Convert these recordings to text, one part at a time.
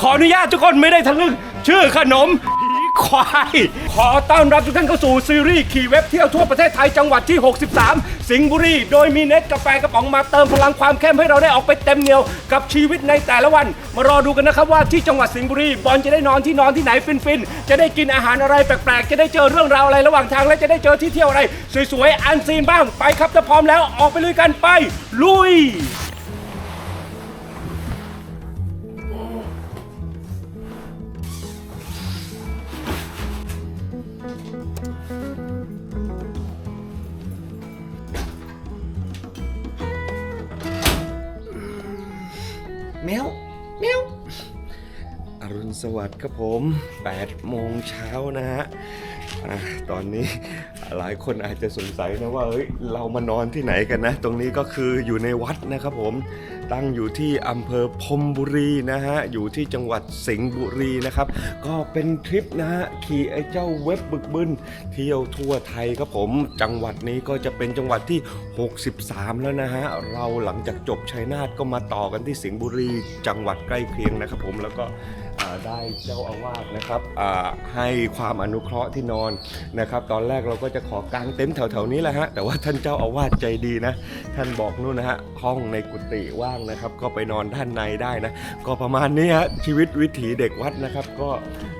ขออนุญาตทุกคนไม่ได้ทะลึ่งชื่อขนมผีควาย ขอต้อนรับทุกท่านเข้าสู่ซีรีส์ขี่เว็บเที่ยวทั่วประเทศไทยจังหวัดที่ 63 สิงห์บุรี โดยมีเน็ตกาแฟกระป๋องมาเติมพลังความเข้มให้เราได้ออกไปเต็มเหนียวกับชีวิตในแต่ละวัน มารอดูกันนะครับว่าที่จังหวัดสิงห์บุรีบอลจะได้นอนที่นอนที่ไหนฟินๆ จะได้กินอาหารอะไรแปลกๆ จะได้เจอเรื่องราวอะไรระหว่างทางและจะได้เจอที่เที่ยวอะไรสวยๆ อันซีนบ้าง ไปครับถ้าพร้อมแล้วออกไปลุยกันไปลุย วัสดิ์ครับผม8โมงเช้านะฮะตอนนี้หลายคนอาจจะสงสัยนะว่าเฮ้ยเรามานอนที่ไหนกันนะ ตรงนี้ก็คืออยู่ในวัดนะครับผมตั้งอยู่ที่อำเภอพมบุรีนะฮะอยู่ที่จังหวัดสิงห์บุรีนะครับ ก็เป็นทริปนะฮะขี่ไอ้เจ้าเว็บบึกบึนเที่ยวทั่วไทยครับผม จังหวัดนี้ก็จะเป็นจังหวัดที่ 63 แล้วนะฮะเราหลังจากจบชัยนาทก็มาต่อกันที่สิงห์บุรี จังหวัดใกล้เคียงนะครับผมแล้วก็ ได้เจ้าอาวาสนะครับให้ความอนุเคราะห์ที่นอนนะครับ ตอนแรกเราก็จะขอกางเต็นท์แถวๆนี้แหละฮะแต่ว่าท่านเจ้าอาวาสใจดีนะ ท่านบอกนู่นนะฮะห้องในกุฏิว่างนะครับ ก็ไปนอนด้านในได้นะ ก็ประมาณนี้ฮะชีวิตวิถีเด็กวัดนะครับ ก็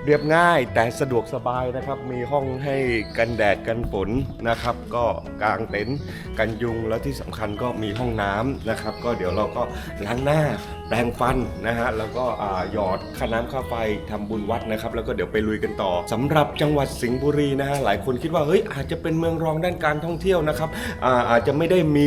เรียบง่ายแต่สะดวกสบายนะครับ มีห้องให้กันแดดกันฝนนะครับ ก็กางเต็นท์กันยุงแล้วที่สำคัญก็มีห้องน้ำนะครับ ก็เดี๋ยวเราก็ล้างหน้าแปรงฟันนะฮะแล้วก็หยอดค่าน้ำค่าไฟทำบุญวัดนะครับ แล้วก็เดี๋ยวไปลุยกันต่อสำหรับจังหวัดสิงห์บุรีนะฮะหลายคนคิดว่าเฮ้ยอาจจะเป็นเมืองรองด้านการท่องเที่ยวนะครับอาอาจจะไม่ได้มี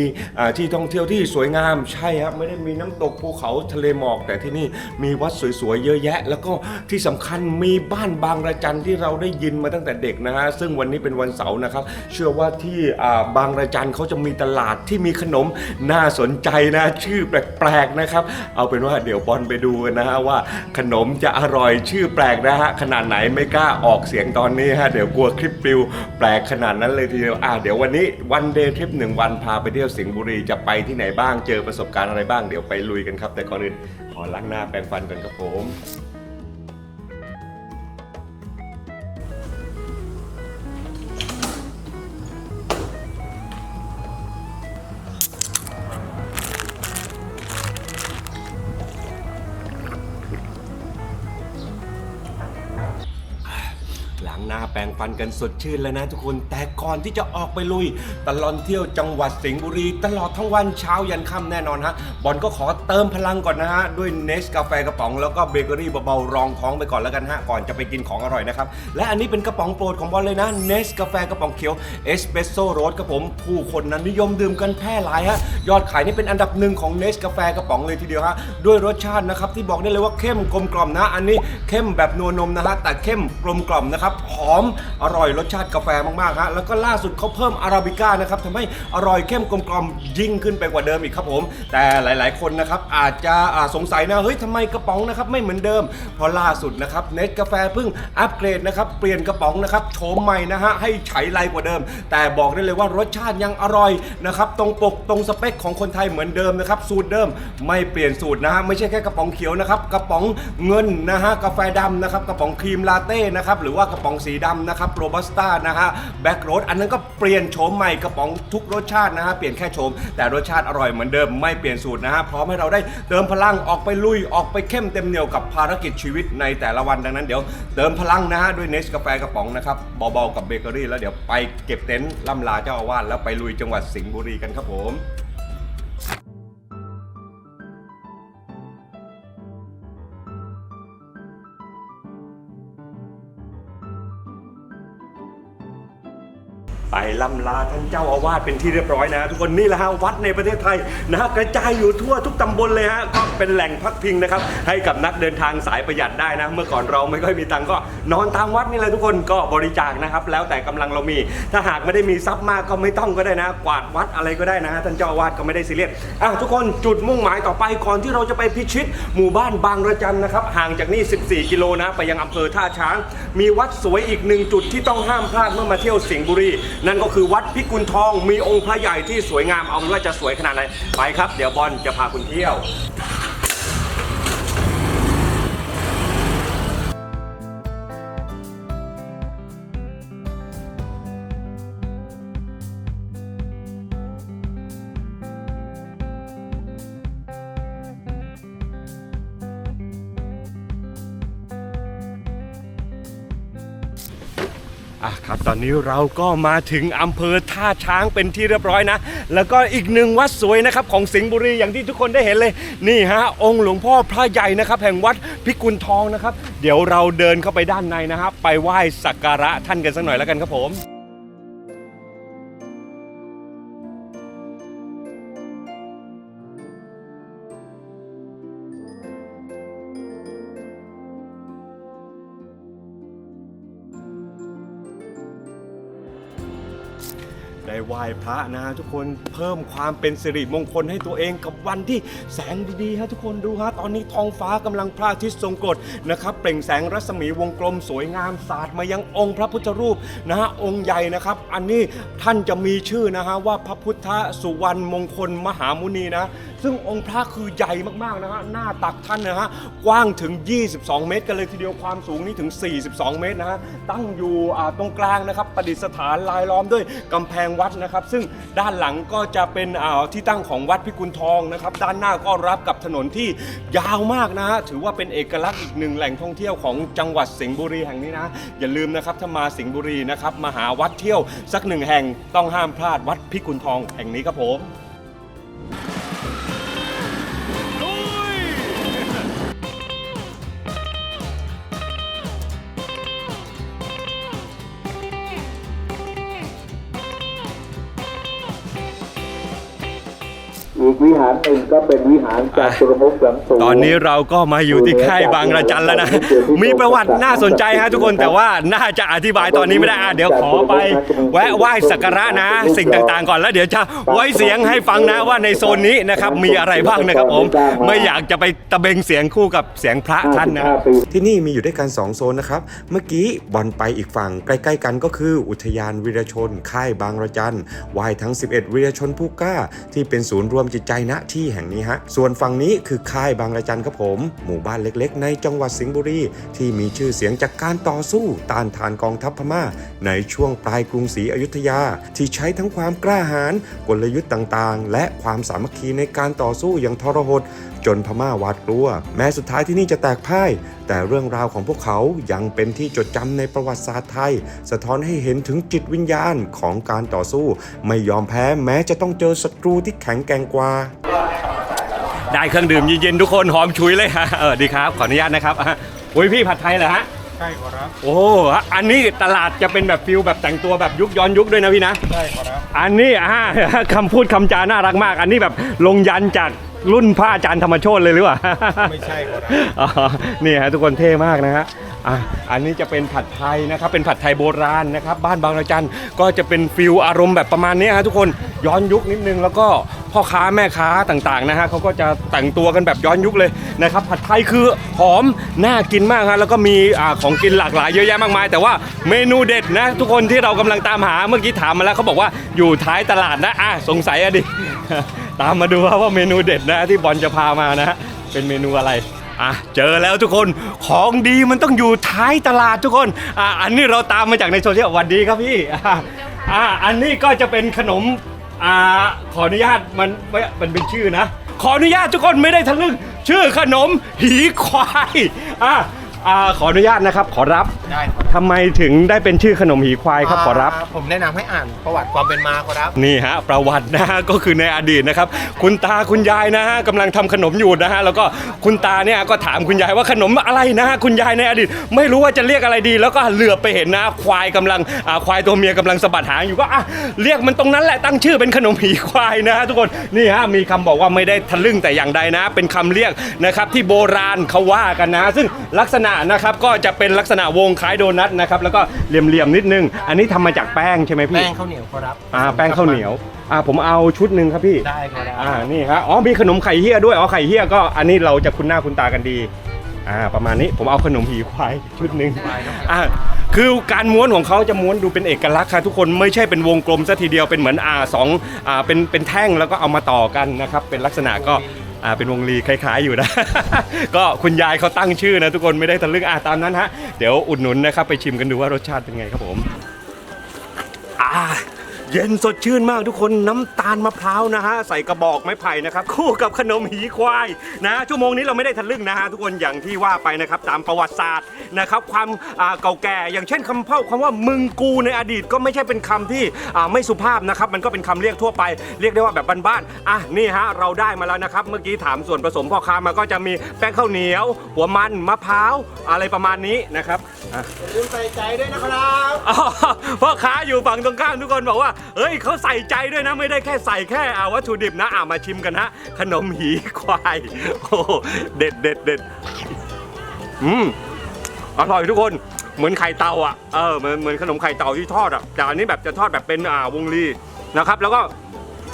ที่ท่องเที่ยวที่สวยงามใช่ครับไม่ได้มีน้ำตกภูเขาทะเลหมอก แต่ที่นี่มีวัดสวยๆเยอะแยะ แล้วก็ที่สำคัญมีบ้านบางระจันที่เราได้ยินมาตั้งแต่เด็กนะฮะซึ่งวันนี้เป็นวันเสาร์นะครับ เชื่อว่าที่บางระจันเขาจะมีตลาดที่มีขนมน่าสนใจนะชื่อแปลกๆนะครับเอาเป็นว่าเดี๋ยวบอลไปดูกันนะฮะว่า ขนมจะอร่อยชื่อแปลกนะฮะขนาดไหนไม่กล้าออกเสียงตอนนี้ฮะเดี๋ยวกลัวคลิปปลิวแปลกขนาดนั้นเลยทีเดียวอ่าเดี๋ยววันนี้วันเดย์ทริปหนึ่งวันพาไปเที่ยวสิงห์บุรีจะไปที่ไหนบ้างเจอประสบการณ์อะไรบ้างเดี๋ยวไปลุยกันครับ แต่ก่อนอื่นขอล้างหน้าแปรงฟันกันครับผม ฟันกันสดชื่นแล้วนะทุกคนแต่ก่อนที่จะออกไปลุย ตลอดเที่ยวจังหวัดสิงห์บุรี ตลอดทั้งวันเช้ายันค่ำแน่นอนฮะบอลก็ขอเติมพลังก่อนนะฮะ ด้วยเนสกาแฟกระป๋องแล้วก็เบเกอรี่เบาๆรองท้องไปก่อนแล้วกันฮะ ก่อนจะไปกินของอร่อยนะครับ และอันนี้เป็นกระป๋องโปรดของบอลเลยนะเนสกาแฟกระป๋องเขียวเอสเปรสโซ่โรสครับผมผู้คนนั้นนิยมดื่มกันแพร่หลายฮะยอดขายนี่เป็นอันดับหนึ่งของเนสกาแฟกระป๋องเลยทีเดียวฮะด้วยรสชาตินะครับที่บอกได้เลยว่าเข้มกลมกล่อมนะ อันนี้เข้มแบบนัวนมนะฮะแต่เข้มกลมกล่อมนะครับหอมอร่อยรสชาติกาแฟมากๆฮะแล้วก็ล่าสุดเขาเพิ่มอาราบิก้านะครับทำให้อร่อยเข้มกลมกล่อมยิ่งขึ้นไปกว่าเดิมอีกครับผม แต่หลายๆ คนนะครับอาจจะอ่าสงสัยนะเฮ้ยทำไมกระป๋องนะครับไม่เหมือนเดิมเพราะล่าสุดนะครับเนสกาแฟเพิ่งอัปเกรดนะครับเปลี่ยนกระป๋องนะครับโฉมใหม่นะฮะให้ใช้ไรกว่าเดิม แต่บอกได้เลยว่ารสชาติยังอร่อยนะครับตรงปกตรงสเปคของคนไทยเหมือนเดิมนะครับสูตรเดิมไม่เปลี่ยนสูตรนะฮะไม่ใช่แค่กระป๋องเขียวนะครับกระป๋องเงินนะฮะกาแฟดำนะครับกระป๋องครีมลาเต้นะครับหรือว่ากระป๋องสีดำนะครับครับโรบัสต้านะฮะแบ็กโรสอันนั้นก็เปลี่ยนโฉมใหม่กระป๋องทุกรสชาตินะฮะเปลี่ยนแค่โฉมแต่รสชาติอร่อยเหมือนเดิมไม่เปลี่ยนสูตรนะฮะพร้อมให้เราได้เติมพลังออกไปลุยออกไปเข้มเต็มเหนียวกับภารกิจชีวิตในแต่ละวันดังนั้นเดี๋ยวเติมพลังนะฮะด้วยเนสกาแฟกระป๋องนะครับเบาๆกับเบเกอรี่แล้วเดี๋ยวไปเก็บเต็นท์ล่ำลาเจ้าอาวาสแล้วไปลุยจังหวัดสิงห์บุรีกันครับผม ล่ำลาท่านเจ้าอาวาสเป็นที่เรียบร้อยนะทุกคนนี่แหละฮะวัดในประเทศไทยนะฮะกระจายอยู่ทั่วทุกตำบลเลยฮะก็เป็นแหล่งพักพิงนะครับให้กับนักเดินทางสายประหยัดได้นะ เมื่อก่อนเราไม่ค่อยมีตังก็นอนตามวัดนี่แหละทุกคนก็บริจาคนะครับแล้วแต่กำลังเรามี ถ้าหากไม่ได้มีทรัพย์มากก็ไม่ต้องก็ได้นะ กวาดวัดอะไรก็ได้นะท่านเจ้าอาวาสก็ไม่ได้ซีเรียสอะทุกคนจุดมุ่งหมายต่อไปก่อนที่เราจะไปพิชิต หมู่บ้านบางระจันนะครับห่างจากนี่ 14 กิโลนะไปยังอำเภอท่าช้าง มีวัดสวยอีกหนึ่งจุดที่ต้องห้ามพลาดเมื่อมาเที่ยวสิงห์บุรีนั่นก็คือวัดพิกุลทองมีองค์พระใหญ่ที่สวยงามเอาเป็นว่าจะสวยขนาดไหนไปครับ เดี๋ยวบอลจะพาคุณเที่ยว นี้เราก็มาถึงอำเภอท่าช้างเป็นที่เรียบร้อยนะ แล้วก็อีกหนึ่งวัดสวยนะครับของสิงห์บุรีอย่างที่ทุกคนได้เห็นเลย นี่ฮะ องค์หลวงพ่อพระใหญ่นะครับแห่งวัดพิกุลทองนะครับ เดี๋ยวเราเดินเข้าไปด้านในนะครับไปไหว้สักการะท่านกันสักหน่อยแล้วกันครับผม พระนะฮะทุกคนเพิ่มความเป็นสิริมงคลให้ตัวเองกับวันที่แสงดีๆฮะทุกคนดูฮะตอนนี้ท้องฟ้ากำลังพระอาทิตย์ทรงกรดนะครับเปล่งแสงรัศมีวงกลมสวยงามสาดมายังองค์พระพุทธรูปนะฮะองค์ใหญ่นะครับ อันนี้ท่านจะมีชื่อนะฮะว่าพระพุทธสุวรรณมงคลมหามุนีนะซึ่งองค์พระคือใหญ่มากๆนะฮะหน้าตักท่านนะฮะกว้างถึง 22 เมตร กันเลยทีเดียวความสูงนี่ถึง 42 เมตรนะฮะตั้งอยู่ตรงกลางนะครับประดิษฐานลายล้อมด้วยกำแพงวัดนะครับ ซึ่งด้านหลังก็จะเป็นที่ตั้งของวัดพิกุลทองนะครับ ด้านหน้าก็รับกับถนนที่ยาวมากนะฮะถือว่าเป็นเอกลักษณ์อีกหนึ่งแหล่งท่องเที่ยวของจังหวัดสิงห์บุรีแห่งนี้นะ อย่าลืมนะครับถ้ามาสิงห์บุรีนะครับมาหาวัดเที่ยวสักหนึ่งแห่งต้องห้ามพลาดวัดพิกุลทองแห่งนี้ครับผม อีกวิหารหนึ่งก็เป็นวิหารจตุรมุขหลังสูงตอนนี้เราก็มาอยู่ที่ค่ายบางระจันแล้วนะ มีประวัติน่าสนใจฮะทุกคนแต่ว่าน่าจะอธิบายตอนนี้ไม่ได้อะเดี๋ยวขอไป แวะไหว้สักการะนะ สิ่งต่างๆก่อนแล้วเดี๋ยวจะไว้เสียงให้ฟังนะว่าในโซนนี้นะครับมีอะไรบ้างนะครับผมไม่อยากจะไปตะเบงเสียงคู่กับเสียงพระท่านนะ55ปีที่นี่มีอยู่ด้วยกัน 2 โซนนะครับ เมื่อกี้บอลไปอีกฝั่งใกล้ๆกันก็คือ อุทยานวีรชน ค่ายบางระจันไหวายทั้ง 11วีรชนผู้กล้า ที่เป็นศูนย์รวมจิตใจณที่แห่งนี้ฮะ ส่วนฝั่งนี้คือค่ายบางระจันครับผม หมู่บ้านเล็กๆ ในจังหวัดสิงห์บุรี ที่มีชื่อเสียงจากการต่อสู้ต้านทานกองทัพพม่า ในช่วงปลายกรุงศรีอยุธยา ที่ใช้ทั้งความกล้าหาญกลยุทธ์ต่างๆ และความสามัคคีในการต่อสู้อย่างทรหด จนพม่าหวาดกลัว แม้สุดท้ายที่นี่จะแตกพ่าย แต่เรื่องราวของพวกเขายังเป็นที่จดจำในประวัติศาสตร์ไทย สะท้อนให้เห็นถึงจิตวิญญาณของการต่อสู้ ไม่ยอมแพ้แม้จะต้องเจอศัตรูที่แข็งแกร่งกว่าได้เครื่องดื่มเย็นๆทุกคนหอมฉุยเลยฮะเออดีครับขออนุญาตนะครับอะโอ้ยพี่ผัดไทยเหรอฮะใช่ครับ โอ้อันนี้ตลาดจะเป็นแบบฟิลแบบแต่งตัวแบบยุคย้อนยุคด้วยนะพี่นะใช่ครับอันนี้อ่าคำพูดคำจาน่ารักมาก อันนี้แบบลงยันจาก รุ่นพระอาจารย์ธรรมโชตเลยหรือเปล่า ไม่ใช่ครับ อ๋อนี่ฮะทุกคนเท่มากนะฮะ อะอันนี้จะเป็นผัดไทยนะครับเป็นผัดไทยโบราณนะครับบ้านบางระจันก็จะเป็นฟิลอารมณ์แบบประมาณนี้ฮะทุกคนย้อนยุคนิดนึงแล้วก็พ่อค้าแม่ค้าต่างๆนะฮะเขาก็จะแต่งตัวกันแบบย้อนยุคเลยนะครับผัดไทยคือหอมน่ากินมากฮะแล้วก็มีอของกินหลากหลายเยอะแยะมากมาย แต่ว่าเมนูเด็ดนะ ทุกคนที่เรากำลังตามหาเมื่อกี้ถามมาแล้วเขาบอกว่าอยู่ท้ายตลาดนะอะสงสัยอะดิตามมาดูว่าเมนูเด็ดนะที่บอลจะพามานะเป็นเมนูอะไร อะเจอแล้วทุกคนของดีมันต้องอยู่ท้ายตลาดทุกคนอะอันนี้เราตามมาจากในโซเชียลหวันดีครับพี่อะอะอันนี้ก็จะเป็นขนมอ่าขออนุญาตมันไม่มันเป็นชื่อนะ ขออนุญาตทุกคนไม่ได้ทะลึ่งชื่อขนมหีควายอะ อ่าขออนุญาตนะครับ ขอรับได้ครับทำไมถึงได้เป็นชื่อขนมหีควายครับขอรับาผมแนะนำให้อ่านประวัติความเป็นมาครับ นี่ฮะประวัตินะฮะก็คือในอดีตนะครับ คุณตาคุณยายนะฮะกำลังทำขนมอยู่นะฮะแล้วก็คุณตาเนี่ยก็ถามคุณยายว่าขนมอะไรนะฮะคุณยายในอดีต ไม่รู้ว่าจะเรียกอะไรดี แล้วก็เหลือบไปเห็นนะควายกำลังอ่าควายตัวเมียกำลังสะบัดหางอยู่ก็อะเรียกมันตรงนั้นแหละตั้งชื่อเป็นขนมผีควายนะฮะทุกคนนี่ฮะมีคำบอกว่าไม่ได้ทะลึ่งแต่อย่างใดนะ เป็นคำเรียกนะครับที่โบราณเขาว่ากันนะ ซึ่งลักษณะนะครับก็จะเป็นลักษณะวงคล้ายโดนัทนะครับแล้วก็เหลี่ยมๆนิดนึง อันนี้ทำมาจากแป้งใช่ไหมพี่ แป้งข้าวเหนียวครับอ่าแป้งข้าวเหนียวอ่าผมเอาชุดหนึ่งครับพี่ ได้ครับอ่านี่ครับอ๋อมีขนมไข่เฮียด้วยอ๋อไข่เฮียก็อันนี้เราจะคุ้นหน้าคุ้นตากันดีอ่าประมาณนี้ผมเอาขนมหีควายชุดหนึ่งอ่าคือการม้วนของเขาจะม้วนดูเป็นเอกลักษณ์ครับทุกคนไม่ใช่เป็นวงกลมซะทีเดียวเป็นเหมือนอ่าสองอ่าเป็นเป็นแท่งแล้วก็เอามาต่อกันนะครับเป็นลักษณะก็ อ่าเป็นวงลีคล้ายๆอยู่นะ ก็คุณยายเขาตั้งชื่อนะทุกคนไม่ได้ทะลึ่งอ่าตามนั้นฮะ เดี๋ยวอุดหนุนนะครับไปชิมกันดูว่ารสชาติเป็นไงครับผมอ่า เย็นสดชื่นมากทุกคนน้ำตาลมะพร้าวนะฮะใส่กระบอกไม้ไผ่นะครับคู่กับขนมหีควายนะชั่วโมงนี้เราไม่ได้ทะลึ่งนะฮะทุกคนอย่างที่ว่าไปนะครับตามประวัติศาสตร์นะครับความอ่าเก่าแก่อย่างเช่นคำเพ่าคำว่ามึงกูในอดีตก็ไม่ใช่เป็นคำที่อ่าไม่สุภาพนะครับมันก็เป็นคำเรียกทั่วไป เรียกได้ว่าแบบบ้านๆอะนี่ฮะเราได้มาแล้วนะครับเมื่อกี้ถามส่วนผสมพ่อค้ามาก็จะมีแป้งข้าวเหนียว หัวมันมะพร้าวอะไรประมาณนี้นะครับอะลืมใส่ใจด้วยนะครับ อ๋อพ่อค้าอยู่ฝั่งตรงข้ามทุกคนบอกว่าเฮ้ยเขาใส่ใจด้วยนะไม่ได้แค่ใส่แค่อ่าวัตถุดิบนะอ่ามาชิมกันฮะขนมหีควายโอ้เด็ดเด็ดเด็ดอืมอร่อยทุกคนเหมือนไข่เตาอะเออเหมือนเหมือนขนมไข่เตาที่ทอดอะแต่อันนี้แบบจะทอดแบบเป็นอ่าวงลีนะครับ แล้วก็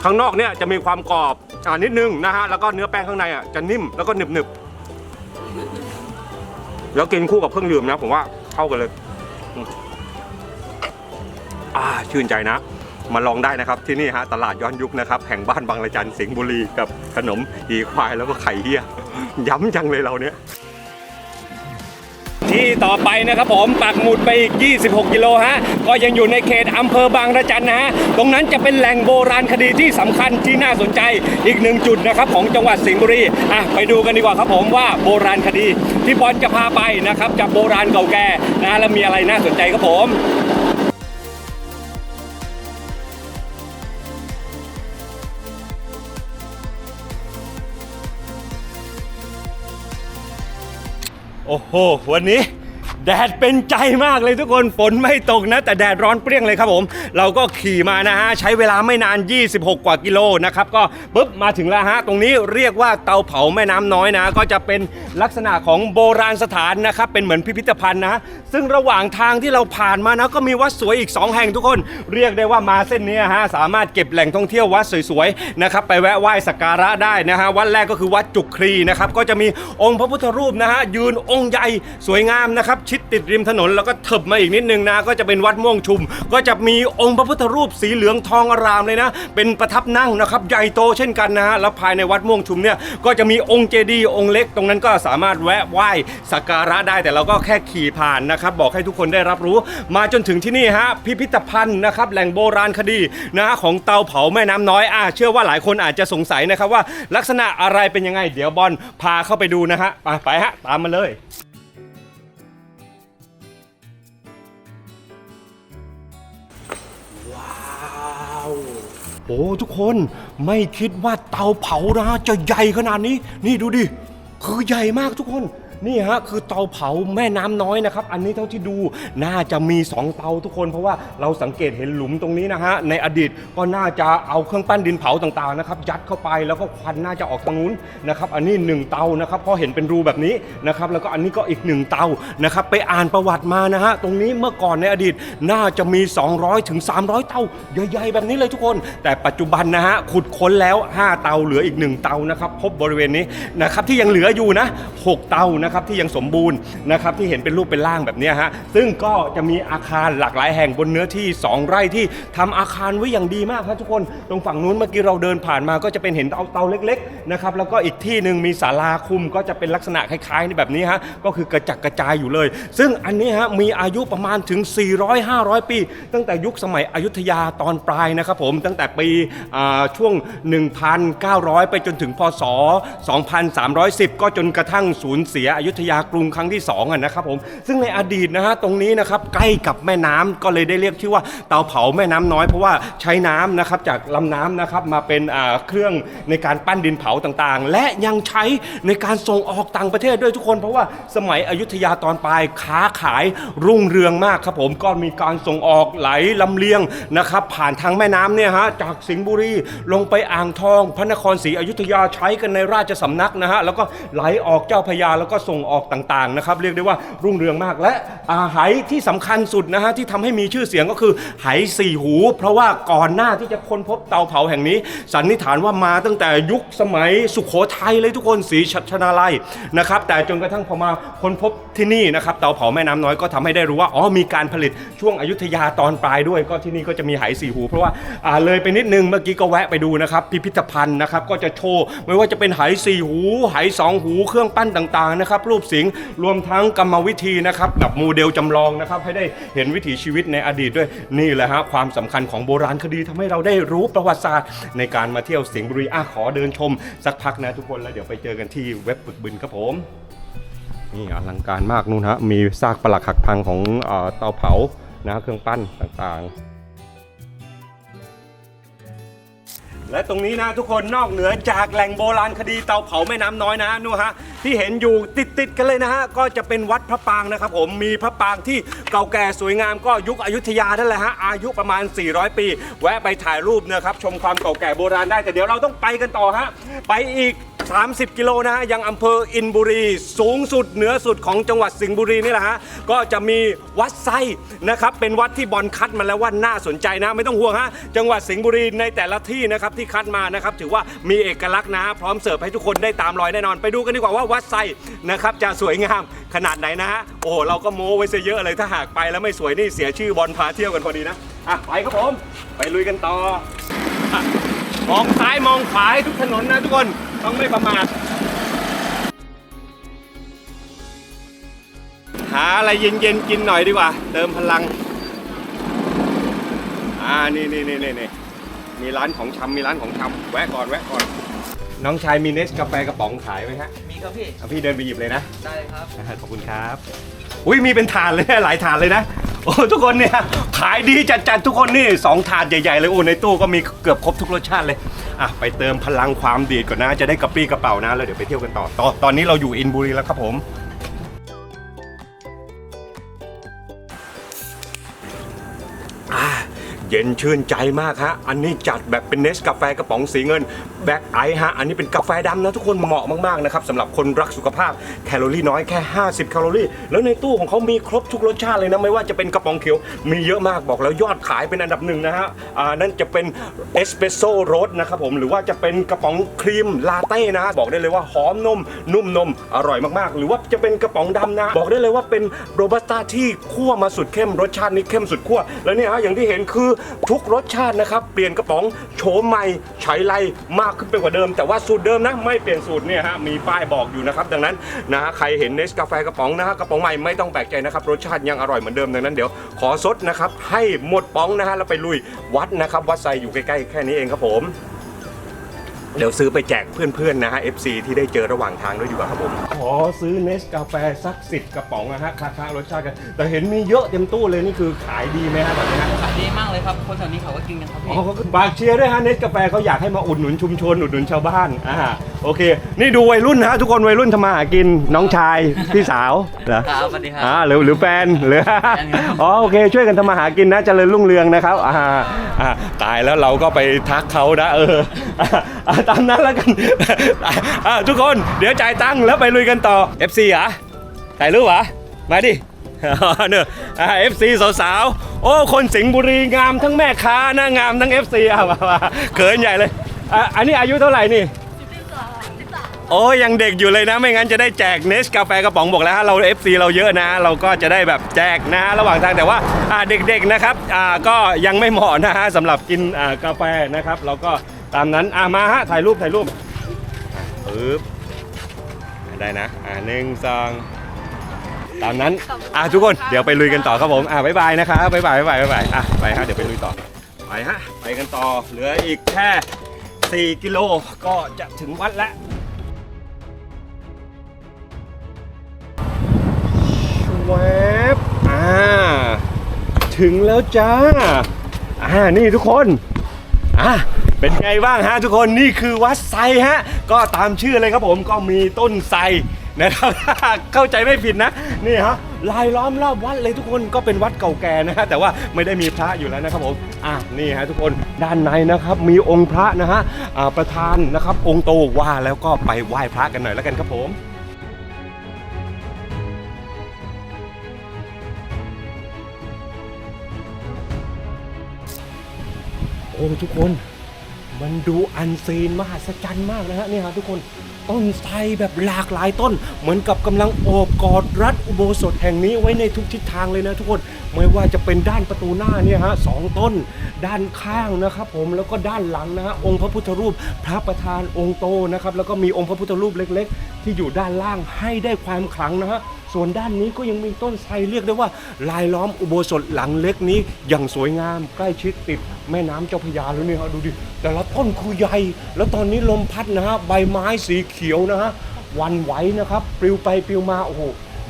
ข้างนอกเนี่ยจะมีความกรอบอ่านิดนึงนะฮะแล้วก็เนื้อแป้งข้างในอะจะนิ่มแล้วก็หนึบหนึบแล้วกินคู่กับเครื่องดื่มนะ ผมว่าเข้ากันเลย อ่าชื่นใจนะ มาลองได้นะครับที่นี่ฮะตลาดย้อนยุคนะครับแห่งบ้านบางระจันสิงห์บุรีกับขนมหีควายแล้วก็ไข่เฮียย้ำจังเลยเราเนี้ยที่ต่อไปนะครับผมปักหมุดไปอีก 26 กิโลฮะ ก็ยังอยู่ในเขตอำเภอบางระจันนะฮะ ตรงนั้นจะเป็นแหล่งโบราณคดีที่สำคัญที่น่าสนใจอีกหนึ่งจุดนะครับของจังหวัดสิงห์บุรี อะ ไปดูกันดีกว่าครับผมว่าโบราณคดีที่บอลจะพาไปนะครับจะโบราณเก่าแก่นะแล้วมีอะไรน่าสนใจครับผม โอ้โห วันนี้ แดดเป็นใจมากเลยทุกคนฝนไม่ตกนะ แต่แดดร้อนเปรี้ยงเลยครับผม เราก็ขี่มานะฮะ ใช้เวลาไม่นาน 26 กว่ากิโลนะครับ ก็ปุ๊บมาถึงแล้วฮะ ตรงนี้เรียกว่าเตาเผาแม่น้ำน้อยนะ ก็จะเป็นลักษณะของโบราณสถานนะครับ เป็นเหมือนพิพิธภัณฑ์นะ ซึ่งระหว่างทางที่เราผ่านมานะ ก็มีวัดสวยอีก 2 แห่งทุกคน เรียกได้ว่ามาเส้นนี้ฮะสามารถเก็บแหล่งท่องเที่ยววัดสวยๆนะครับไปแวะไหว้สักการะได้นะฮะวัดแรกก็คือวัดจุกครีนะครับก็จะมีองค์พระพุทธรูปนะฮะยืนองค์ใหญ่สวยงามนะครับชิดติดริมถนนแล้วก็เถิบมาอีกนิดนึงนะ ก็จะเป็นวัดม่วงชุม ก็จะมีองค์พระพุทธรูปสีเหลืองทองอารามเลยนะ เป็นประทับนั่งนะครับใหญ่โตเช่นกันนะฮะแล้วภายในวัดม่วงชุมเนี่ยก็จะมีองค์เจดีย์องค์เล็กตรงนั้นก็สามารถแวะไหว้สักการะได้แต่เราก็แค่ขี่ผ่านนะครับบอกให้ทุกคนได้รับรู้ มาจนถึงที่นี่ฮะพิพิธภัณฑ์นะครับแหล่งโบราณคดีนะฮะของเตาเผาแม่น้ำน้อยอ่าเชื่อว่าหลายคนอาจจะสงสัยนะครับว่าลักษณะอะไรเป็นยังไง เดี๋ยวบอลพาเข้าไปดูนะฮะไปไปฮะตามมาเลย โอ้ทุกคนไม่คิดว่าเตาเผานะจะใหญ่ขนาดนี้ นี่ดูดิ คือใหญ่มากทุกคน นี่ฮะคือเตาเผาแม่น้ำน้อยนะครับ อันนี้เท่าที่ดูน่าจะมี 2 เตาทุกคน เพราะว่าเราสังเกตเห็นหลุมตรงนี้นะฮะในอดีตก็น่าจะเอาเครื่องปั้นดินเผาต่างๆนะครับยัดเข้าไปแล้วก็ควันน่าจะออกทางนู้นนะครับอันนี้หนึ่งเตานะครับพราะเห็นเป็นรูแบบนี้นะครับแล้วก็อันนี้ก็อีกหนึ่งเตานะครับไปอ่านประวัติมานะฮะตรงนี้เมื่อก่อนในอดีตน่าจะมี 200ถึง300 เตาใหญ่ๆแบบนี้เลยทุกคน แต่ปัจจุบันนะฮะขุดค้นแล้ว 5 เตาเหลืออีก 1 เตานะครับพบบริเวณนี้นะครับที่ยังเหลืออยู่นะ 6 เตานะครับที่ยังสมบูรณ์นะครับที่เห็นเป็นรูปเป็นร่างแบบนี้ฮะซึ่งก็จะมีอาคารหลากหลายแห่งบนเนื้อที่ 2 ไร่ที่ทำอาคารไว้อย่างดีมากครับทุกคนตรงฝั่งนู้นเมื่อกี้เราเดินผ่านมาก็จะเป็นเห็นเตาเตาเล็กๆนะครับแล้วก็อีกที่หนึ่งมีศาลาคุมก็จะเป็นลักษณะคล้ายๆแบบนี้ฮะก็คือกระจัดกระจายอยู่เลย ซึ่งอันนี้ฮะมีอายุประมาณถึง 400-500 ปี ตั้งแต่ยุคสมัยอยุธยาตอนปลายนะครับผมตั้งแต่ปีอ่าช่วง 1,900 ไปจนถึงพศ 2,310 ก็จนกระทั่งสูญเสียอยุธยากรุงครั้งที่2อะนะครับผมซึ่งในอดีตนะฮะตรงนี้นะครับใกล้กับแม่น้ำก็เลยได้เรียกชื่อว่าเตาเผาแม่น้ำน้อยเพราะว่าใช้น้ำนะครับจากลำน้ำนะครับมาเป็นเครื่องในการปั้นดินเผาต่างๆ และยังใช้ในการส่งออกต่างประเทศด้วยทุกคน เพราะว่าสมัยอยุธยาตอนปลายค้าขายรุ่งเรืองมากครับผมก็มีการส่งออกไหลลำเลียงนะครับผ่านทางแม่น้ำเนี่ยฮะจากสิงห์บุรีลงไปอ่างทอง พระนครศรีอยุธยาใช้กันในราชสำนักนะฮะแล้วก็ไหลออกเจ้าพยาแล้วก็ส่งออกต่างๆนะครับ เรียกได้ว่ารุ่งเรืองมากและอาไหที่สำคัญสุดนะฮะที่ทำให้มีชื่อเสียงก็คือไหสี่หู เพราะว่าก่อนหน้าที่จะค้นพบเตาเผาแห่งนี้ สันนิษฐานว่ามาตั้งแต่ยุคสมัยสุขโขทัยเลยทุกคนศรีชัชนาลัยนะครับแต่จนกระทั่งพอมาค้นพบที่นี่นะครับเตาเผาแม่น้ำน้อยก็ทำให้ได้รู้ว่าอ๋อมีการผลิตช่วงอยุธยาตอนปลายด้วย ก็ที่นี่ก็จะมีไหสี่หู เพราะว่าอ่าเลยไปนิดนึงเมื่อกี้ก็แวะไปดูนะครับพิพิธภัณฑ์นะครับก็จะโชว์ไม่ว่าจะเป็นไหสี่หูไหสองหูเครื่องปั้นต่างๆนะครับนะครับรูปสิงห์รวมทั้งกรรมวิธีนะครับแบบโมเดลจำลองนะครับให้ได้เห็นวิถีชีวิตในอดีตด้วยนี่แหละฮะความสำคัญของโบราณคดีทำให้เราได้รู้ประวัติศาสตร์ ในการมาเที่ยวสิงห์บุรีอะขอเดินชม สักพักนะทุกคนแล้วเดี๋ยวไปเจอกันที่เว็บปึกบึนครับผม นี่อลังการมากนู่นฮะมีซากปลักหักพังของเออเตาเผานะเครื่องปั้นต่างๆ และตรงนี้นะทุกคนนอกเหนือจากแหล่งโบราณคดีเตาเผาแม่น้ำน้อยนะนู่นฮะที่เห็นอยู่ติดๆกันเลยนะฮะก็จะเป็นวัดพระปางนะครับผมมีพระปางที่เก่าแก่สวยงามก็ยุคอยุธยานั่นแหละฮะอายุประมาณ 400 ปี แวะไปถ่ายรูปนะครับชมความเก่าแก่โบราณได้แต่เดี๋ยวเราต้องไปกันต่อฮะไปอีก 30 กิโลนะฮะยังอำเภออินบุรี สูงสุดเหนือสุดของจังหวัดสิงห์บุรีนี่แหละฮะก็จะมีวัดไซนะครับเป็นวัดที่บอลคัดมาแล้วว่าน่าสนใจนะ ไม่ต้องห่วงฮะจังหวัดสิงห์บุรีในแต่ละที่นะครับที่คัดมานะครับถือว่ามีเอกลักษณ์นะพร้อมเสิร์ฟให้ทุกคนได้ตามรอยแน่นอน ไปดูกันดีกว่าว่าวัดไซนะครับจะสวยงามขนาดไหนนะฮะโอ้เราก็โม้ไว้ซะเยอะเลยถ้าหากไปแล้วไม่สวยนี่เสียชื่อบอลพาเที่ยวกันพอดีนะอะไปครับผมไปลุยกันต่อ มองซ้ายมองขวาให้ทุกถนนนะทุกคนต้องไม่ประมาทหาอะไรเย็นๆกินหน่อยดีกว่า เติมพลัง อ่านี่นี่นี่นี่นี่มีร้านของชำมีร้านของชำแวะก่อนแวะก่อน น้องชายมีเนสกาแฟกระป๋องขายไหมฮะมีครับพี่เอาพี่เดินไปหยิบเลยนะได้เลยครับอ่าขอบคุณครับ อุ้ยมีเป็นถาดเลยหลายถาดเลยนะโอ้ทุกคนเนี่ยขายดีจัดๆทุกคนนี่สองถาดใหญ่ๆเลยโอ้ในตู้ก็มีเกือบครบทุกรสชาติเลยอะไปเติมพลังความดีดก่อนนะ จะได้กระปรี้กระเป๋านะแล้วเดี๋ยวไปเที่ยวกันต่อตอนตอนนี้เราอยู่อินบุรีแล้วครับผม ย็นชื่นใจมากฮะ อันนี้จัดแบบเป็นเนสกาแฟกระป๋องสีเงินแบ็คไอฮะ อันนี้เป็นกาแฟดำนะทุกคนเหมาะมากๆนะครับสำหรับคนรักสุขภาพแคลอรี่น้อยแค่ 50 แคลอรี่ แล้วในตู้ของเขามีครบทุกรสชาติเลยนะ ไม่ว่าจะเป็นกระป๋องเขียว มีเยอะมากบอกแล้วยอดขายเป็นอันดับหนึ่งนะฮะ อ่า นั่นจะเป็นเอสเปรสโซ่รสนะครับผม หรือว่าจะเป็นกระป๋องครีมลาเต้นะฮะบอกได้เลยว่าหอมนม นุ่มนม อร่อยมากๆ หรือว่าจะเป็นกระป๋องดำนะ บอกได้เลยว่าเป็นโรบัสต้าที่คั่วมาสุดเข้มรสชาตินี้เข้มสุดคั่ว แล้วเนี่ยฮะอย่างที่เห็นคือทุกรสชาตินะครับ เปลี่ยนกระป๋องโฉมใหม่ใช้ไรมากขึ้นไปกว่าเดิม แต่ว่าสูตรเดิมนะไม่เปลี่ยนสูตรเนี่ยฮะมีป้ายบอกอยู่นะครับ ดังนั้นนะฮะใครเห็นเนสกาแฟกระป๋องนะฮะกระป๋องใหม่ไม่ต้องแปลกใจนะครับ รสชาติยังอร่อยเหมือนเดิมดังนั้นเดี๋ยวขอซดนะครับให้หมดป๋องนะฮะแล้วไปลุยวัดนะครับวัดไซอยู่ใกล้ๆแค่นี้เองครับผม เดี๋ยวซื้อไปแจกเพื่อนๆนะฮะ FC ที่ได้เจอระหว่างทางด้วยดีกว่าครับผม ขอซื้อเนสกาแฟสักสิบกระป๋องนะฮะคาคารสชาติกัน แต่เห็นมีเยอะเต็มตู้เลยนี่คือขายดีไหมฮะแบบนี้ฮะขายดีมากเลยครับ คนแถวนี้เขาก็กินกันครับพี่ อ๋อฝากเชียร์ด้วยฮะเนสกาแฟเขาอยากให้มาอุดหนุนชุมชนอุดหนุนชาวบ้านอ่า โอเค นี่ดูวัยรุ่นนะฮะทุกคนวัยรุ่นทำมาหากินน้องชาย พี่สาวเหรอครับสวัสดีครับอ่าหรือหรือแฟนหรือแฟนครับอ๋อโอเคช่วยกันทำมาหากินนะเจริญรุ่งเรืองนะครับอ่าอ่าตายแล้วเราก็ไปทักเขานะเอออ่าอ่าตามนั้นแล้วกันอ่าทุกคนเดี๋ยวจ่ายตังค์แล้วไปลุยกันต่อ FC เหรอถ่ายรูปเหรอมาดิอ๋อเนอะอ่า FC สาวๆโอ้คนสิงห์บุรีงามทั้งแม่ค้านะงามทั้ง FC อะมามาเขินใหญ่เลยอะอันนี้อายุเท่าไหร่นี่ โอ้ยยังเด็กอยู่เลยนะ ไม่งั้นจะได้แจกเนสกาแฟกระป๋องบอกแล้วฮะเรา FC เราเยอะนะ เราก็จะได้แบบแจกนะระหว่างทางแต่ว่าอ่าเด็กๆนะครับอ่าก็ยังไม่เหมาะนะฮะสำหรับกินอ่ากาแฟนะครับ เราก็ตามนั้นอ่ามาฮะถ่ายรูปถ่ายรูปปึ๊บได้นะอ่าหนึ่งสองตามนั้นอ่าทุกคนเดี๋ยวไปลุยกันต่อครับผมอ่าบ๊ายบายนะครับบ๊ายบายบ๊ายบายบ๊ายบายอะไปฮะเดี๋ยวไปลุยต่อไปฮะไปกันต่อเหลืออีกแค่ 4 กิโลก็จะถึงวัดแล้ว แวบอ่า ถึงแล้วจ้า อ่า นี่ทุกคน อะเป็นไงบ้างฮะทุกคน นี่คือวัดไซฮะ ก็ตามชื่อเลยครับผม ก็มีต้นไทรนะครับ เข้าใจไม่ผิดนะ นี่ฮะ ลายล้อมรอบวัดเลยทุกคน ก็เป็นวัดเก่าแก่นะฮะ แต่ว่าไม่ได้มีพระอยู่แล้วนะครับผม อะ นี่ฮะทุกคน ด้านในนะครับ มีองค์พระนะฮะ ประธานนะครับ องค์โตว่าแล้วก็ไปไหว้พระกันหน่อยแล้วกันครับผม โอ้ทุกคนมันดูอันซีนมหัศจรรย์มากนะฮะนี่ฮะทุกคนต้นไทรแบบหลากหลายต้น เหมือนกับกำลังโอบกอดรัดอุโบสถแห่งนี้ไว้ในทุกทิศทางเลยนะทุกคนไม่ว่าจะเป็นด้านประตูหน้าเนี่ยฮะสองต้น ด้านข้างนะครับผมแล้วก็ด้านหลังนะฮะองค์พระพุทธรูปพระประธานองค์โตนะครับแล้วก็มีองค์พระพุทธรูปเล็ก ๆ ที่อยู่ด้านล่างให้ได้ความขลังนะฮะ ส่วนด้านนี้ก็ยังมีต้นไทรเรียกได้ว่าลายล้อมอุโบสถหลังเล็กนี้อย่างสวยงามใกล้ชิดติดแม่น้ำเจ้าพระยาเลยเนี่ยฮะดูดิแต่ละต้นคือใหญ่แล้วตอนนี้ลมพัดนะฮะใบไม้สีเขียวนะฮะวันไหวนะครับปลิวไปปลิวมาโอ้โห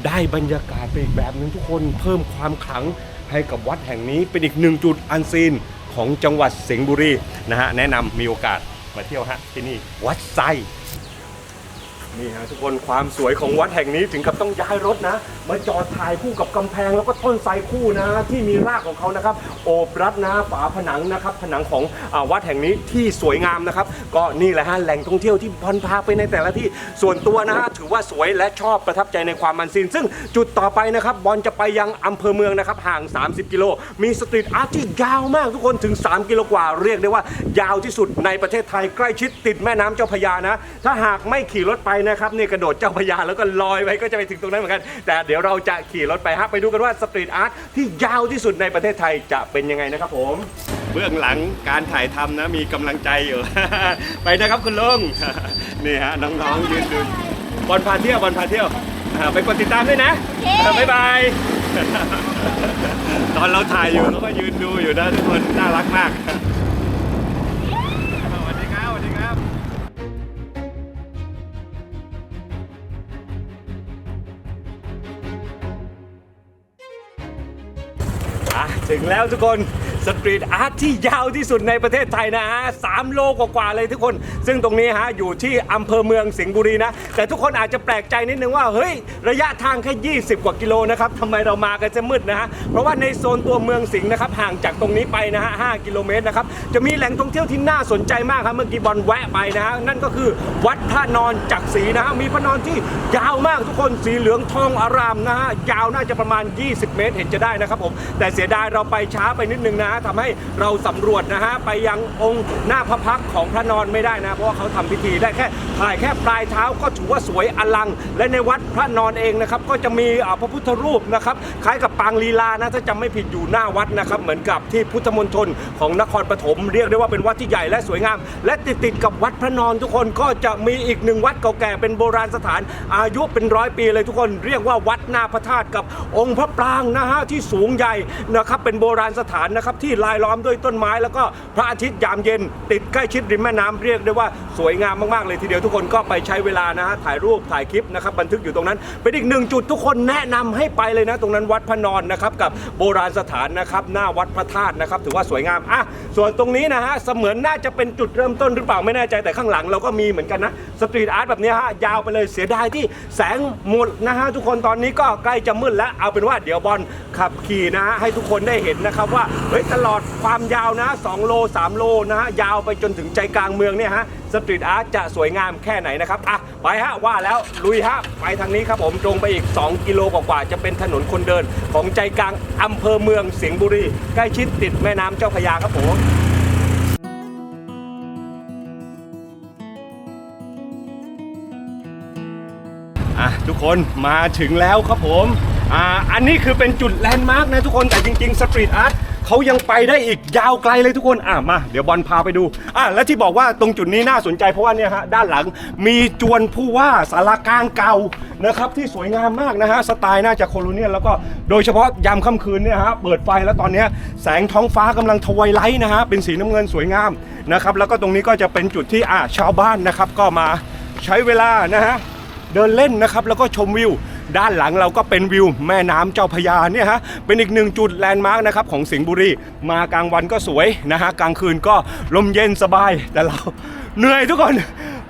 ได้บรรยากาศไปอีกแบบหนึ่งทุกคนเพิ่มความขลังให้กับวัดแห่งนี้เป็นอีกหนึ่งจุดอันซีนของจังหวัดสิงห์บุรีนะฮะแนะนำมีโอกาสมาเที่ยวฮะที่นี่วัดไซ นี่ฮะทุกคนความสวยของวัดแห่งนี้ถึงกับต้องย้ายรถนะ มาจอดถ่ายคู่กับกำแพงแล้วก็ต้นไทรคู่นะ ที่มีรากของเขานะครับ โอบรัดนะฝาผนังนะครับ ผนังของอวัดแห่งนี้ที่สวยงามนะครับ ก็นี่แหละฮะแหล่งท่องเที่ยวที่บอลพาไปในแต่ละที่ส่วนตัวนะฮะถือว่าสวยและชอบประทับใจในความมันซิน ซึ่งจุดต่อไปนะครับบอลจะไปยังอำเภอเมืองนะครับห่าง 30 กิโล มีสตรีทอาร์ตที่ยาวมากทุกคนถึง 3 กิโลกว่า เรียกได้ว่ายาวที่สุดในประเทศไทยใกล้ชิดติดแม่น้ำเจ้าพระยานะ ถ้าหากไม่ขี่รถไปนะครับนี่กระโดดเจ้าพระยาแล้วก็ลอยไปก็จะไปถึงตรงนั้นเหมือนกัน แต่เดี๋ยวเราจะขี่รถไปฮะไปดูกันว่าสตรีทอาร์ตที่ยาวที่สุดในประเทศไทยจะเป็นยังไงนะครับผมเบื้องหลังการถ่ายทำนะมีกำลังใจอยู่ ไปนะครับคุณลุงนี่ฮะน้องๆยืนดูบอลพาเที่ยวบอลพาเที่ยวอ่าไปกดติดตามด้วยนะอ่าบ๊ายบายตอนเราถ่ายอยู่เขาก็ยืนดูอยู่นะทุกคนน่ารักมาก ถึงแล้วทุกคน สตรีทอาร์ตที่ยาวที่สุดในประเทศไทยนะฮะสามโลกว่าๆเลยทุกคน ซึ่งตรงนี้ฮะอยู่ที่อำเภอเมืองสิงห์บุรีนะ แต่ทุกคนอาจจะแปลกใจนิดนึงว่าเฮ้ยระยะทางแค่ 20 กว่ากิโลนะครับทำไมเรามากันจะมืดนะฮะ เพราะว่าในโซนตัวเมืองสิงห์นะครับห่างจากตรงนี้ไปนะฮะ5กิโลเมตรนะครับจะมีแหล่งท่องเที่ยวที่น่าสนใจมากครับเมื่อกี้บอลแวะไปนะฮะนั่นก็คือวัดพระนอนจักรีนะฮะมีพระนอนที่ยาวมากทุกคนสีเหลืองทองอารามนะฮะยาวน่าจะประมาณ 20 เมตรเห็นจะได้นะครับผมแต่เสียดายเราไปช้าไปนิดนึงนะะทำให้เราสำรวจนะฮะไปยังองค์หน้าพระพักตร์ของพระนอนไม่ได้นะ เพราะว่าเขาทำพิธีได้แค่ถ่ายแค่ปลายเท้าก็ ถือว่าสวยอลัง และในวัดพระนอนเองนะครับก็จะมีพระพุทธรูปนะครับคล้ายกับปางลีลานะถ้าจำไม่ผิดอยู่หน้าวัดนะครับเหมือนกับที่พุทธมณฑลของนครปฐมเรียกได้ว่าเป็นวัดที่ใหญ่และสวยงาม และติดติดๆกับวัดพระนอนทุกคนก็จะมีอีกหนึ่งวัดเก่าแก่เป็นโบราณสถานอายุเป็นร้อยปีเลยทุกคนเรียกว่าวัดนาพระธาตุกับองค์พระปรางนะฮะที่สูงใหญ่นะครับเป็นโบราณสถานนะครับที่ลายล้อมด้วยต้นไม้ แล้วก็พระอาทิตย์ยามเย็น ติดใกล้ชิดริมแม่น้ำเรียกได้ว่าสวยงามมากๆเลยทีเดียวทุกคนก็ไปใช้เวลานะฮะถ่ายรูปถ่ายคลิปนะครับบันทึกอยู่ตรงนั้นเป็นอีกหนึ่งจุดทุกคนแนะนำให้ไปเลยนะ ตรงนั้นวัดพระนอนนะครับกับโบราณสถานนะครับหน้าวัดพระธาตุนะครับถือว่าสวยงามอะส่วนตรงนี้นะฮะเสมือนน่าจะเป็นจุดเริ่มต้นหรือเปล่าไม่แน่ใจแต่ข้างหลังเราก็มีเหมือนกันนะสตรีทอาร์ตแบบนี้ฮะยาวไปเลยเสียดายที่แสงหมดนะฮะทุกคนตอนนี้ก็ใกล้จะมืดแล้วเอาเป็นว่าเดี๋ยวบอลขับขี่นะฮะให้ทุกคนได้เห็นนะครับว่าเฮ้ยตลอดความยาวนะ2โล3โลนะฮะยาวไปจนถึงใจกลางเมืองเนี่ยฮะ สตรีทอาร์ตจะสวยงามแค่ไหนนะครับอะไปฮะว่าแล้วลุยฮะไปทางนี้ครับผมตรงไปอีก 2 กิโลกว่าๆจะเป็นถนนคนเดิน ของใจกลางอำเภอเมืองสิงห์บุรี ใกล้ชิดติดแม่น้ำเจ้าพระยาครับผมอะทุกคนมาถึงแล้วครับผมอ่าอันนี้คือเป็นจุดแลนด์มาร์กนะทุกคนแต่จริงๆสตรีทอาร์ต เขายังไปได้อีกยาวไกลเลยทุกคนอะมา เดี๋ยวบอลพาไปดูอะและที่บอกว่าตรงจุดนี้น่าสนใจเพราะว่าเนี่ยฮะด้านหลังมีจวนผู้ว่าสารากลางเก่านะครับที่สวยงามมากนะฮะสไตล์น่าจะโคโลเนียลแล้วก็โดยเฉพาะยามค่ำคืนเนี่ยฮะเปิดไฟแล้วตอนนี้แสงท้องฟ้ากำลังทวายไลท์นะฮะเป็นสีน้ำเงินสวยงามนะครับแล้วก็ตรงนี้ก็จะเป็นจุดที่อะชาวบ้านนะครับก็มาใช้เวลานะฮะเดินเล่นนะครับแล้วก็ชมวิว ด้านหลังเราก็เป็นวิวแม่น้ำเจ้าพยาเนี่ยฮะเป็นอีกหนึ่งจุดแลนด์มาร์กนะครับของสิงห์บุรีมากลางวันก็สวยนะฮะกลางคืนก็ลมเย็นสบายแต่เราเหนื่อยทุกคน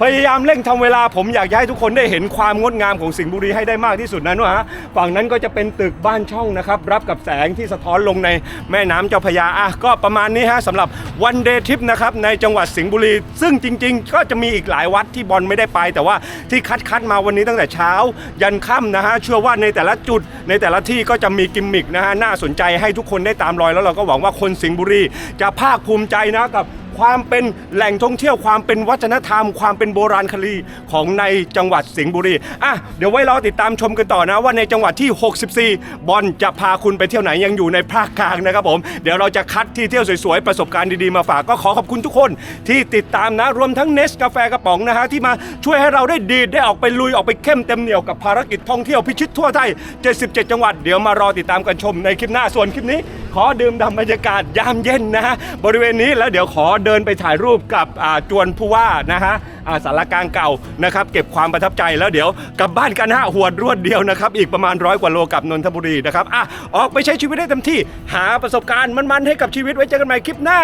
พยายามเร่งทำเวลาผมอยากให้ทุกคนได้เห็นความงดงามของสิงห์บุรีให้ได้มากที่สุดนั้นว่าะฝั่งนั้นก็จะเป็นตึกบ้านช่องนะครับรับกับแสงที่สะท้อนลงในแม่น้ำเจ้าพยาอะก็ประมาณนี้ฮะสำหรับวันเดย์ทริปนะครับในจังหวัดสิงห์บุรี ซึ่งจริง ๆ ก็จะมีอีกหลายวัดที่บอลไม่ได้ไป แต่ว่าที่คัดคัดมาวันนี้ตั้งแต่เช้า ยันค่ำนะฮะเชื่อว่าในแต่ละจุดในแต่ละที่ก็จะมีกิมมิกนะฮะน่าสนใจให้ทุกคนได้ตามรอยแล้วเราก็หวังว่าคนสิงห์บุรี จะภาคภูมิใจนะกับ ความเป็นแหล่งท่องเที่ยวความเป็นวัฒนธรรม ความเป็นโบราณคดีของในจังหวัดสิงห์บุรีอะเดี๋ยวไว้รอติดตามชมกันต่อนะว่าในจังหวัดที่ 64 บอลจะพาคุณไปเที่ยวไหนยังอยู่ในภาคกลางนะครับผมเดี๋ยวเราจะคัดที่เที่ยวสวยๆประสบการณ์ดีๆมาฝากก็ขอขอบคุณทุกคนที่ติดตามนะรวมทั้งเนสกาแฟกระป๋องนะฮะที่มาช่วยให้เราได้ดีดได้ออกไปลุยออกไปเข้มเต็มเหนียวกับภารกิจท่องเที่ยวพิชิตทั่วไทย 77 จังหวัดเดี๋ยวมารอติดตามกันชมในคลิปหน้าส่วนคลิปนี้ ขอดื่มด่ำบรรยากาศยามเย็นนะฮะบริเวณนี้แล้วเดี๋ยวขอเดินไปถ่ายรูปกับจวนผู้ว่านะฮะสารกลางเก่านะครับเก็บความประทับใจแล้วเดี๋ยวกลับบ้านกันฮะหวดรวดเดียวนะครับอีกประมาณร้อยกว่าโลกับนนทบุรีนะครับอะออกไปใช้ชีวิตได้เต็มที่ หาประสบการณ์มันๆให้กับชีวิตไว้เจอกันใหม่คลิปหน้า